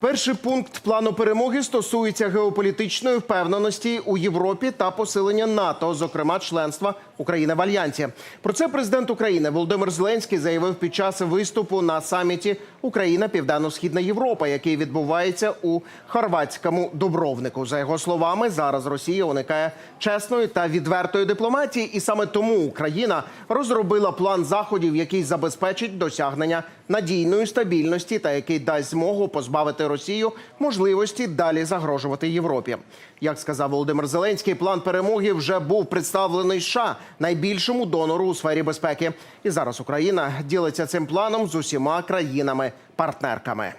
Перший пункт плану перемоги стосується геополітичної впевненості у Європі та посилення НАТО, зокрема членства України в альянсі. Про це президент України Володимир Зеленський заявив під час виступу на саміті Україна Південно-Східна Європа, який відбувається у хорватському Дубровнику. За його словами, зараз Росія уникає чесної та відвертої дипломатії, і саме тому Україна розробила план заходів, який забезпечить досягнення надійної стабільності та який дасть змогу позбавити Росію можливості далі загрожувати Європі. Як сказав Володимир Зеленський, план перемоги вже був представлений США, найбільшому донору у сфері безпеки. І зараз Україна ділиться цим планом з усіма країнами-партнерками.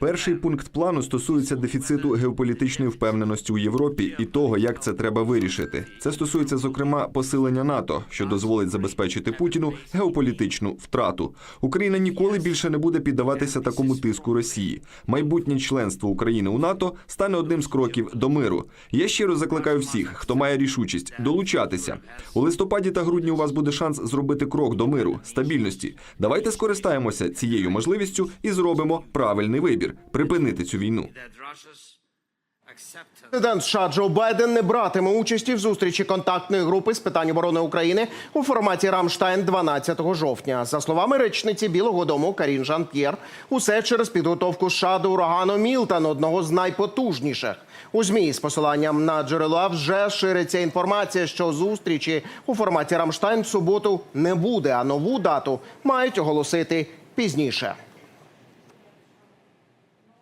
Перший пункт плану стосується дефіциту геополітичної впевненості у Європі і того, як це треба вирішити. Це стосується зокрема посилення НАТО, що дозволить забезпечити Путіну геополітичну втрату. Україна ніколи більше не буде піддаватися такому тиску Росії. Майбутнє членство України у НАТО стане одним з кроків до миру. Я щиро закликаю всіх, хто має рішучість, долучатися у листопаді та грудні. У вас буде шанс зробити крок до миру, стабільності. Давайте скористаємося цією можливістю і зробимо правильний вибір припинити цю війну. Президент США Джо Байден не братиме участі в зустрічі контактної групи з питань оборони України у форматі Рамштайн 12 жовтня. За словами речниці Білого Дому Карін Жан П'єр, усе через підготовку США до урагану Мілтон, одного з найпотужніших. У змі з посиланням на джерела вже шириться інформація, що зустрічі у форматі Рамштайн в суботу не буде, а нову дату мають оголосити пізніше.